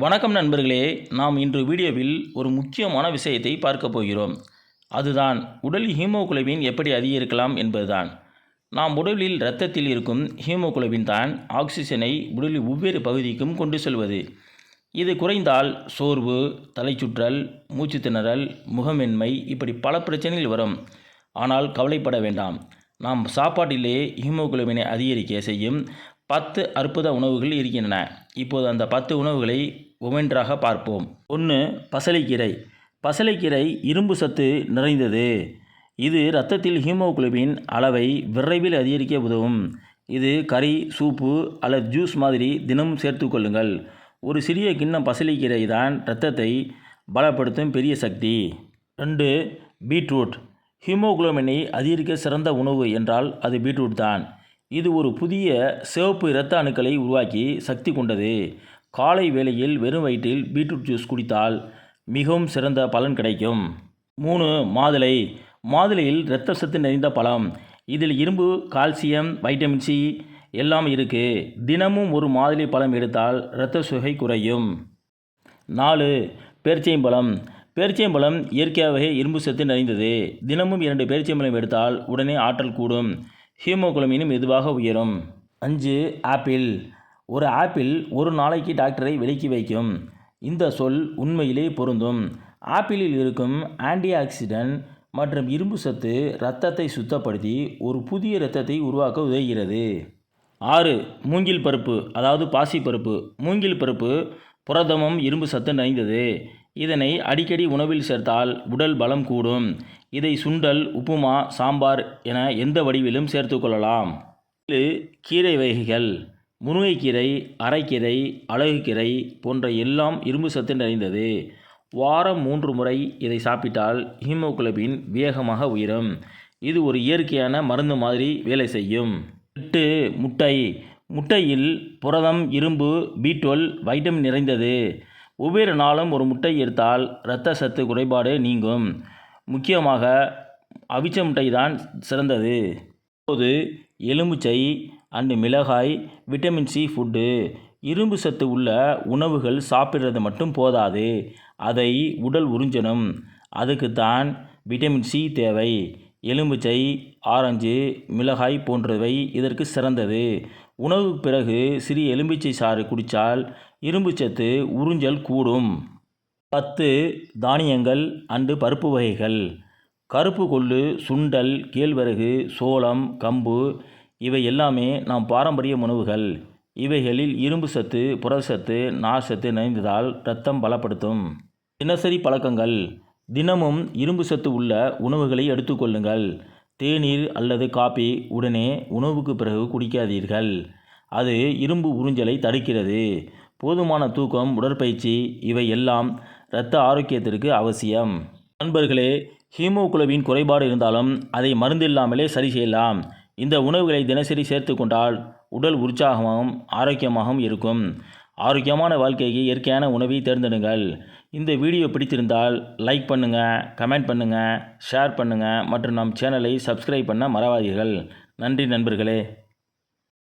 வணக்கம் நண்பர்களே நாம் இன்று வீடியோவில் ஒரு முக்கியமான விஷயத்தை பார்க்க போகிறோம். அதுதான் உடல் ஹீமோகுளோபின் எப்படி அதிகரிக்கலாம் என்பதுதான். நாம் உடலில் இரத்தத்தில் இருக்கும் ஹீமோகுளோபின் தான் ஆக்சிஜனை உடலில் ஒவ்வொரு பகுதிக்கும் கொண்டு செல்வது. இது குறைந்தால் சோர்வு தலைச்சுற்றல் மூச்சு திணறல் முகமென்மை இப்படி பல பிரச்சனைகள் வரும். ஆனால் கவலைப்பட வேண்டாம். நாம் சாப்பாட்டிலே ஹீமோகுளோபினை அதிகரிக்க செய்யும் பத்து அற்புத உணவுகள் இருக்கின்றன. இப்போது அந்த பத்து உணவுகளை ஒவ்வொன்றாக பார்ப்போம். ஒன்று பசலைக்கீரை. பசலைக்கீரை இரும்பு சத்து நிறைந்தது. இது இரத்தத்தில் ஹீமோகுளோபின் அளவை விரைவில் அதிகரிக்க உதவும். இது கறி சூப்பு அல்லது ஜூஸ் மாதிரி தினமும் சேர்த்து கொள்ளுங்கள். ஒரு சிறிய கிண்ணம் பசலைக்கீரை தான் இரத்தத்தை பலப்படுத்தும் பெரிய சக்தி. ரெண்டு பீட்ரூட். ஹீமோகுளோபினை அதிகரிக்க சிறந்த உணவு என்றால் அது பீட்ரூட் தான். இது ஒரு புதிய சிவப்பு இரத்த அணுக்களை உருவாக்கி சக்தி கொண்டது. காலை வேளையில் வெறும் வயிற்றில் பீட்ரூட் ஜூஸ் குடித்தால் மிகவும் சிறந்த பலன் கிடைக்கும். மூணு மாதுளை. மாதுளையில் இரத்த சத்து நிறைந்த பழம். இதில் இரும்பு கால்சியம் வைட்டமின் சி எல்லாம் இருக்குது தினமும் ஒரு மாதுளை பழம் எடுத்தால் இரத்த சுகை குறையும். நாலு பேரிச்சைம்பழம் பேரிச்சைம்பழம் இயற்கையாகவே இரும்பு சத்து நிறைந்தது. தினமும் இரண்டு பேரிச்சைம்பழம் எடுத்தால் உடனே ஆற்றல் கூடும். ஹீமோகுளமினும் மெதுவாக உயரும். அஞ்சு ஆப்பிள். ஒரு ஆப்பிள் ஒரு நாளைக்கு டாக்டரை விலக்கி வைக்கும். இந்த சொல் உண்மையிலே பொருந்தும். ஆப்பிளில் இருக்கும் ஆன்டிஆக்சிடென்ட் மற்றும் இரும்பு சத்து இரத்தத்தை சுத்தப்படுத்தி ஒரு புதிய இரத்தத்தை உருவாக்க உதவுகிறது. ஆறு மூங்கில் பருப்பு அதாவது பாசி பருப்பு. மூங்கில் பருப்பு புரதமும் இரும்பு சத்து நிறைந்தது. இதனை அடிக்கடி உணவில் சேர்த்தால் உடல் பலம் கூடும். இதை சுண்டல் உப்புமா சாம்பார் என எந்த வடிவிலும் சேர்த்து கொள்ளலாம். ஏழு கீரை வகைகள் முருங்கைக்கீரை அரைக்கீரை அழகுக்கீரை போன்ற எல்லாம் இரும்பு சத்து நிறைந்தது. வாரம் மூன்று முறை இதை சாப்பிட்டால் ஹீமோகுளோபின் வேகமாக உயரும். இது ஒரு இயற்கையான மருந்து மாதிரி வேலை செய்யும். எட்டு முட்டை. முட்டையில் புரதம் இரும்பு பி டுவெல் வைட்டமின் நிறைந்தது. ஒவ்வொரு நாளும் ஒரு முட்டை எடுத்தால் இரத்த சத்து குறைபாடு நீங்கும். முக்கியமாக அவிச்ச முட்டை தான் சிறந்தது. இப்போது எலுமிச்சை அண்டு மிளகாய் விட்டமின் சி ஃபுட்டு இரும்பு சத்து உள்ள உணவுகள் சாப்பிட்றது மட்டும் போதாது. அதை உடல் உறிஞ்சணும். அதுக்கு தான் விட்டமின் சி தேவை. எலுமிச்சை ஆரஞ்சு மிளகாய் போன்றவை இதற்கு சிறந்தது. உணவுக்கு பிறகு சிறிய எலும்பிச்சை சாறு குடித்தால் இரும்புச்சத்து உறிஞ்சல் கூடும். பத்து தானியங்கள் அண்டு பருப்பு வகைகள். கருப்பு கொள்ளு சுண்டல் கேழ்வரகு சோளம் கம்பு இவை எல்லாமே நாம் பாரம்பரிய உணவுகள். இவைகளில் இரும்பு சத்து புரசத்து நார்ச்சத்து நிறைந்ததால் இரத்தம் பலப்படுத்தும். தினசரி பழக்கங்கள். தினமும் இரும்பு சத்து உள்ள உணவுகளை எடுத்துக்கொள்ளுங்கள் தேநீர் அல்லது காபி உடனே உணவுக்கு பிறகு குடிக்காதீர்கள். அது இரும்பு உறிஞ்சலை தடுக்கிறது. போதுமான தூக்கம் உடற்பயிற்சி இவை எல்லாம் இரத்த ஆரோக்கியத்திற்கு அவசியம். நண்பர்களே ஹீமோகுளோபின் குறைபாடு இருந்தாலும் அதை மருந்து இல்லாமலே சரி செய்யலாம். இந்த உணவுகளை தினசரி சேர்த்து கொண்டால் உடல் உற்சாகமாகவும் ஆரோக்கியமாகவும் இருக்கும். ஆரோக்கியமான வாழ்க்கைக்கு இயற்கையான உணவை தேர்ந்தெடுங்கள். இந்த வீடியோ பிடித்திருந்தால் லைக் பண்ணுங்கள் கமெண்ட் பண்ணுங்கள் ஷேர் பண்ணுங்கள் மற்றும் நம் சேனலை சப்ஸ்கிரைப் பண்ண மறவாதீர்கள். நன்றி நண்பர்களே.